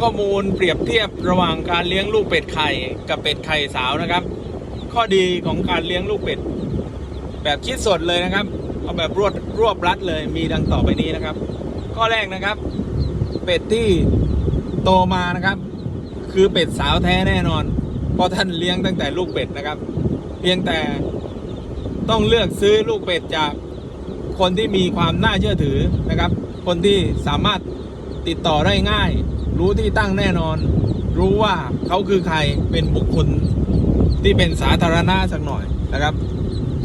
ข้อมูลเปรียบเทียบระหว่างการเลี้ยงลูกเป็ดไข่กับเป็ดไข่สาวนะครับ ข้อดีของการเลี้ยงลูกเป็ด แบบคิดสดเลยนะครับ เอาแบบรวดรวบรัดเลยมีดังต่อไปนี้นะครับ ข้อแรกนะครับ เป็ดที่โตมานะครับ คือเป็ดสาวแท้แน่นอน เพราะท่านเลี้ยงตั้งแต่ลูกเป็ดนะครับ เพียงแต่ต้องเลือกซื้อลูกเป็ดจากคนที่มีความน่าเชื่อถือนะครับ คนที่สามารถติดต่อได้ง่าย รู้ที่ตั้งแน่นอน รู้ว่าเขาคือใครเป็นบุคคลที่เป็นสาธารณะสักหน่อยนะครับ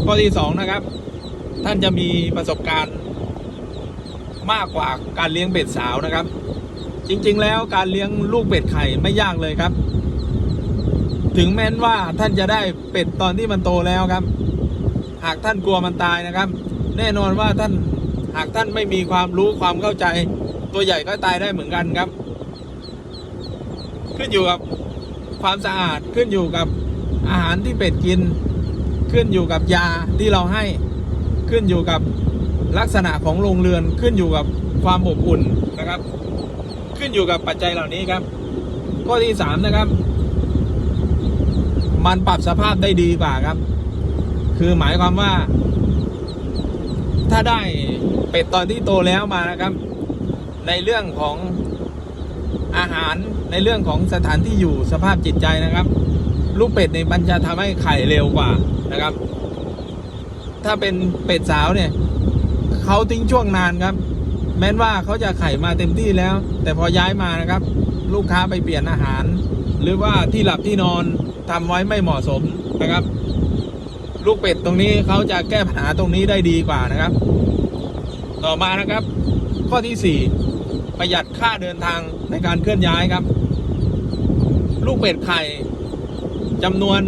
ข้อที่สองนะครับ ท่านจะมีประสบการณ์มากกว่าการเลี้ยงเป็ดสาวนะครับ จริงๆ แล้วการเลี้ยงลูกเป็ดไข่ไม่ยากเลยครับ ถึงแม้นว่าท่านจะได้เป็ดตอนที่มันโตแล้วครับ หากท่านกลัวมันตายนะครับ แน่นอนว่าท่านหากท่านไม่มีความรู้ความเข้าใจ ตัวใหญ่ก็ตายได้เหมือนกันครับ ขึ้นอยู่กับความสะอาดขึ้นอยู่กับอาหารที่เป็ดกิน ขึ้นอยู่กับยาที่เราให้ขึ้นอยู่กับลักษณะของโรงเรือนขึ้นอยู่กับความอบอุ่นนะครับ ขึ้นอยู่กับปัจจัยเหล่านี้ครับ ข้อที่สามนะครับ มันปรับสภาพได้ดีกว่าครับ คือหมายความว่า ถ้าได้เป็ดตอนที่โตแล้วมานะครับ ในเรื่องของ อาหารในเรื่องของสถานที่อยู่สภาพจิตใจนะครับ ลูกเป็ดเนี่ยมันจะทำให้ไข่เร็วกว่านะครับ ถ้าเป็นเป็ดสาวเนี่ยเขาทิ้งช่วงนานครับ แม้นว่าเขาจะไข่มาเต็มที่แล้ว แต่พอย้ายมานะครับ ลูกค้าไปเปลี่ยนอาหาร หรือว่าที่หลับที่นอนทำไว้ไม่เหมาะสมนะครับ ลูกเป็ดตรงนี้เขาจะแก้ปัญหาตรงนี้ได้ดีกว่านะครับ ต่อมานะครับ ข้อที่4 ประหยัดค่าเดินทางในการเคลื่อนย้ายครับ ลูกเป็ดไข่จำนวน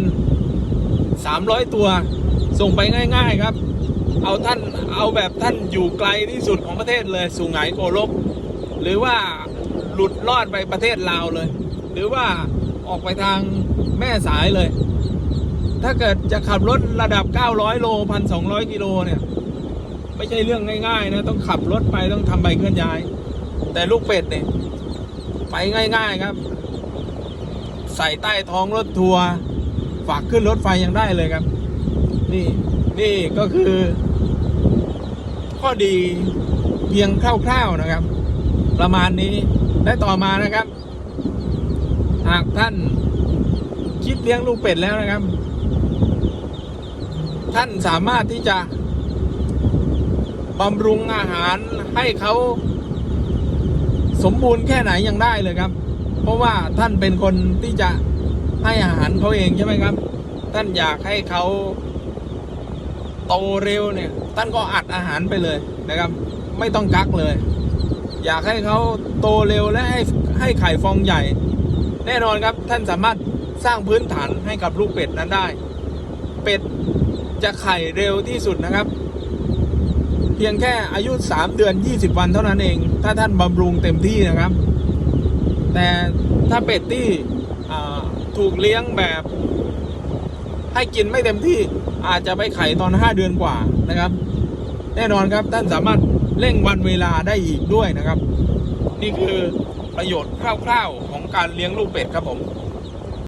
300 ตัว ส่งไปง่ายๆครับ เอาท่านเอาแบบท่านอยู่ไกลที่สุดของประเทศเลยสุไหงโกลก หรือว่าหลุดรอดไปประเทศลาวเลย หรือว่าออกไปทางแม่สายเลย ถ้าเกิดจะขับรถระดับ 900 โล 1,200 กิโลเนี่ย ไม่ใช่เรื่องง่ายๆนะ ต้องขับรถไปต้องทำใบเคลื่อนย้าย แต่ลูกเป็ดเนี่ยไปง่าย ๆครับ ใส่ใต้ท้องรถทัวร์ฝากขึ้นรถไฟยังได้เลยครับ นี่นี่ก็คือ ข้อดีเพียงคร่าวๆนะครับ ประมาณนี้และต่อมานะครับ หากท่านคิดเลี้ยงลูกเป็ดแล้วนะครับ ท่านสามารถที่จะบำรุงอาหารให้เขา สมบูรณ์แค่ไหนยังได้เลยครับ เพราะว่าท่านเป็นคนที่จะให้อาหารเขาเองใช่ไหมครับ ท่านอยากให้เขาโตเร็วเนี่ย ท่านก็อัดอาหารไปเลยนะครับ ไม่ต้องกักเลย อยากให้เขาโตเร็วและให้ให้ไข่ฟองใหญ่ แน่นอนครับท่านสามารถสร้างพื้นฐานให้กับลูกเป็ดนั้นได้ เป็ดจะไข่เร็วที่สุดนะครับ พียงแค่อายุ 3 เดือน 20 วันเท่านั้นเอง ถ้าท่านบำรุงเต็มที่นะครับ แต่ถ้าเป็ดที่ถูกเลี้ยงแบบ ให้กินไม่เต็มที่อาจจะไปไข่ตอน 5 เดือนกว่านะครับ แน่นอนครับท่านสามารถเร่งวันเวลาได้อีกด้วยนะครับ นี่คือประโยชน์คร่าวๆของการเลี้ยงลูกเป็ดครับผม